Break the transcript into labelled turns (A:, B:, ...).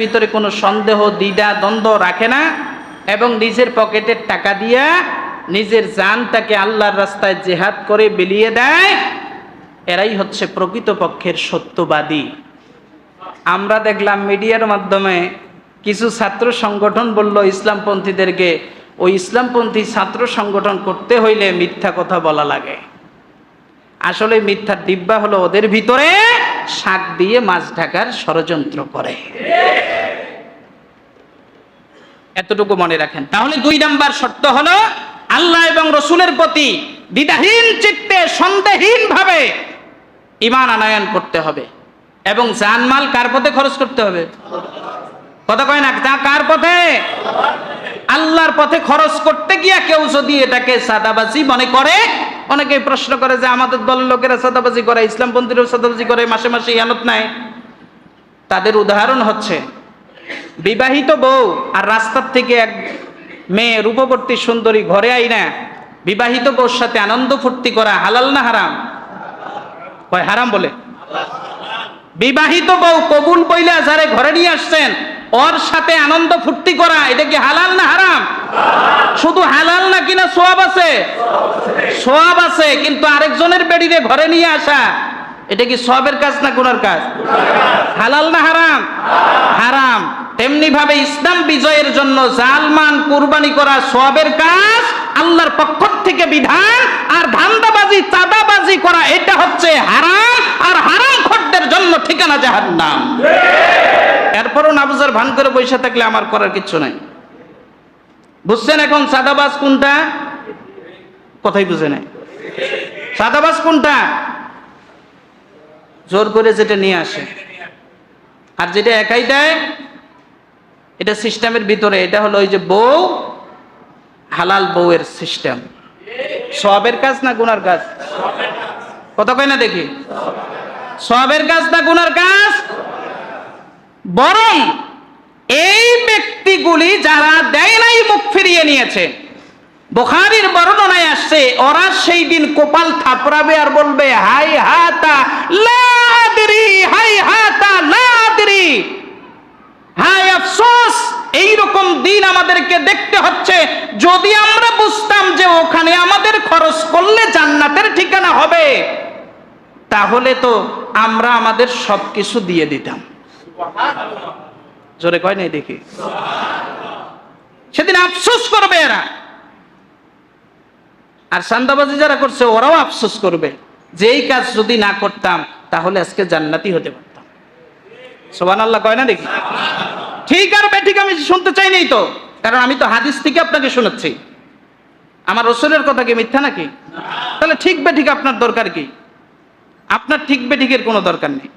A: ভিতরে কোনো সন্দেহ, দ্বিধা, দ্বন্দ্ব রাখে না এবং নিজের পকেটের টাকা দিয়া নিজের জানটাকে আল্লাহর রাস্তায় জেহাদ করে বিলিয়ে দেয়। এরাই হচ্ছে প্রকৃতপক্ষের সত্যবাদী। আমরা দেখলাম মিডিয়ার মাধ্যমে কিছু ছাত্র সংগঠন বলল ইসলামপন্থীদেরকে, ওই ইসলামপন্থী ছাত্র সংগঠন করতে হইলে মিথ্যা কথা বলা লাগে। আসলে মিথ্যার ডিব্বা হলো ওদের ভিতরে শাক দিয়ে মাছ ঢাকার ষড়যন্ত্র করে। এতটুকু মনে রাখেন। তাহলে দুই নাম্বার শর্ত হলো, আল্লাহ এবং রসুলের প্রতি দ্বিধাহীন চিত্তে সন্দেহহীন ভাবে ইমান আনায়ন করতে হবে। এবং জানমাল কার পথে খরচ করতে হবে? কথা কয় না, তা কার পথে? আল্লাহর পথে খরচ করতে গিয়া কেউ যদি এটাকে সাদাবাজি মনে করে অনেকে প্রশ্ন করে যে আমাদের দলের লোকেরা সাদাবাজি করে ইসলামপন্থীরাও সাদাবাজি করে, মাসে মাসে ইয়ানত নেয় তাদের উদাহরণ হচ্ছে, বিবাহিত বউ আর রাস্তার থেকে এক মেয়ে রূপবর্তী সুন্দরী ঘরে আইনা, বিবাহিত বউর সাথে আনন্দ ফুর্তি করা হালাল না হারাম? কয় হারাম বলে। বিবাহিত বউ কবুল বইলা যারে ঘরে নিয়ে আসছেন, ওর সাথে আনন্দ ফুর্তি করা, এটা কি হালাল না হারাম? শুধু হালাল না সোয়াব আছে? সোয়াব আছে, কিন্তু আরেকজনের বেডিরে ঘরে নিয়ে আসা, এটা কি সবের কাজ না গুনার কাজ? হালাল না হারাম? হারাম। তেমনি ভাবে ইসলাম বিজয়ের জন্য জালমান, কুরবানি করা সবের কাজ আল্লাহর পক্ষ থেকে বিধান, আর ধান্দাবাজি, চাঁদাবাজি করা, এটা হচ্ছে হারাম, আর হারাম খদ্দের জন্য ঠিকানা জাহান্নাম। এরপরও নাবুজার ভান করে বসে থাকলে আমার করার কিচ্ছু নাই। বুঝছেন এখন সাদাবাজ কোনটা? কথাই বুঝে নাই। সাদাবাজ কোনটা? জোর করে যেটা নিয়ে আসে। আর যেটা একাই দেয়, এটা সিস্টেমের ভিতরে। এটা হলো ওই যে বউ, হালাল বউয়ের সিস্টেম সবের কাজ না গুনার কাজ? কত কয় না দেখি। সবের কাজ না গুনার কাজ? বরং এই ব্যক্তিগুলি যারা দেয় নাই মুখ ফিরিয়ে নিয়েছে বোখারির বর্ণনায় আসছে, ওরা সেই দিন কোপাল থাপড়াবে আর বলবে, হাই হাতা লাদরি হাই হাতা লাদরি হাই আফসোস, এইরকম দিন আমাদেরকে দেখতে হচ্ছে। যদি আমরা বুঝতাম যে ওখানে আমাদের খরচ করলে জান্নাতের ঠিকানা হবে, তাহলে তো আমরা আমাদের সবকিছু দিয়ে দিতাম। জোরে কয় নাই দেখি? সেদিন আফসোস করবে এরা। আর সান্দাবাজি যারা করছে, ওরাও আফসোস করবে যে এই কাজ যদি না করতাম, তাহলে আজকে জান্নাতি হতে পারতাম। সোবান আল্লাহ কয় না দেখি? ঠিক আর বেঠিক আমি শুনতে চাই নাই তো, কারণ আমি তো হাদিস থেকে আপনাকে শোনাচ্ছি আমার রসুলের কথা কি মিথ্যা নাকি? তাহলে ঠিক বেঠিক আপনার দরকার কি? আপনার ঠিক বেঠিকের কোনো দরকার নেই।